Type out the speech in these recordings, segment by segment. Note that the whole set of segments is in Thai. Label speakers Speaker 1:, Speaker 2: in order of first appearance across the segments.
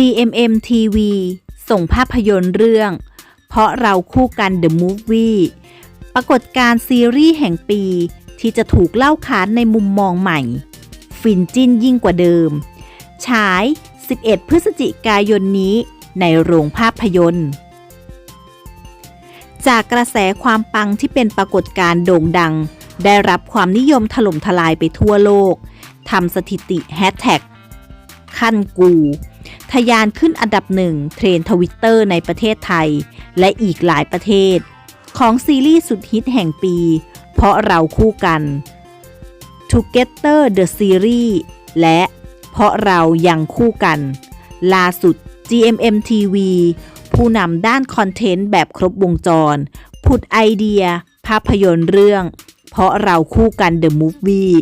Speaker 1: GMM TV ส่งภาพยนตร์เรื่อง เพราะเราคู่กัน The Movie ปรากฏการ์ซีรีส์แห่งปีที่จะถูกเล่าขานในมุมมองใหม่ ฟินจิ้นยิ่งกว่าเดิม ฉาย 11 พฤศจิกายนนี้ในโรงภาพยนตร์ จากกระแสความปังที่เป็นปรากฏการ์โด่งดัง ได้รับความนิยมถล่มทลายไปทั่วโลกทำสถิติแฮชแท็กขั้นกู ยานขึ้นอันดับหนึ่งเทรนทวิตเตอร์ในประเทศไทย และอีกหลายประเทศ ของซีรีส์สุดฮิตแห่งปี เพราะเราคู่กัน Together the Series และเพราะเรายังคู่กัน ล่าสุด GMM TV ผู้นำด้านคอนเทนต์แบบครบวงจร ผุดไอเดีย ภาพยนตร์เรื่อง เพราะเราคู่กัน The Movie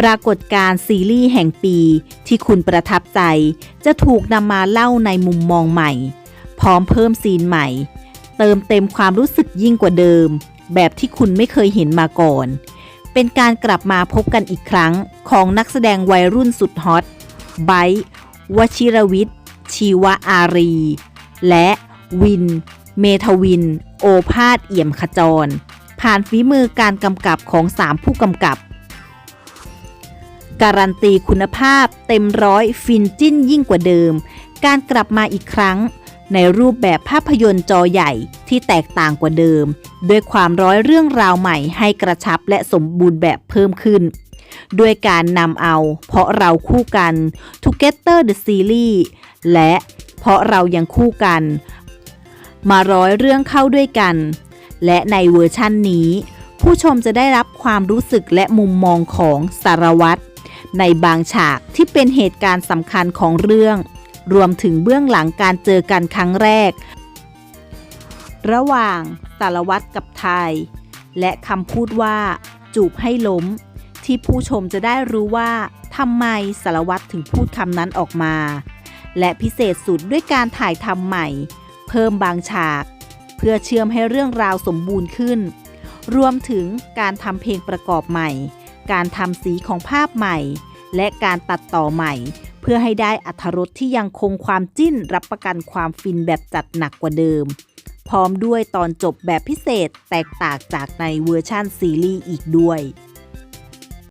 Speaker 1: ปรากฏการ์ซีรีส์แห่งปีที่คุณประทับใจ จะถูกนำมาเล่าในมุมมองใหม่ พร้อมเพิ่มซีนใหม่ เติมเต็มความรู้สึกยิ่งกว่าเดิม แบบที่คุณไม่เคยเห็นมาก่อน เป็นการกลับมาพบกันอีกครั้งของนักแสดงวัยรุ่นสุดฮอตไบร์ทวชิรวิทย์ ชีวอารี และวิน เมทวิน โอภาสเอี่ยมขจร ผ่านฝีมือการกำกับของสามผู้กำกับ การันตีคุณภาพเต็มร้อยฟินจิ้นยิ่งกว่าเดิม การกลับมาอีกครั้ง ในรูปแบบภาพยนตร์จอใหญ่ที่แตกต่างกว่าเดิม ด้วยความร้อยเรื่องราวใหม่ให้กระชับและสมบูรณ์แบบเพิ่มขึ้น ด้วยการนำเอา เพราะเราคู่กัน Together the Series และเพราะเรายังคู่กัน มาร้อยเรื่องเข้าด้วยกัน และในเวอร์ชั่นนี้ ผู้ชมจะได้รับความรู้สึกและมุมมองของสารวัตร ในบางฉากที่เป็นเหตุการณ์สำคัญของเรื่อง รวมถึงเบื้องหลังการเจอกันครั้งแรก ระหว่างสารวัตรกับไทย และคำพูดว่าจูบให้ล้ม ที่ผู้ชมจะได้รู้ว่าทำไมสารวัตรถึงพูดคำนั้นออกมา และพิเศษสุดด้วยการถ่ายทำใหม่ เพิ่มบางฉาก เพื่อเชื่อมให้เรื่องราวสมบูรณ์ขึ้น รวมถึงการทำเพลงประกอบใหม่ การทำสีของภาพใหม่ และการตัดต่อใหม่ เพื่อให้ได้อัธรสที่ยังคงความจิ้นรับประกันความฟินแบบจัดหนักกว่าเดิม พร้อมด้วยตอนจบแบบพิเศษแตกต่างจากในเวอร์ชั่นซีรีส์อีกด้วย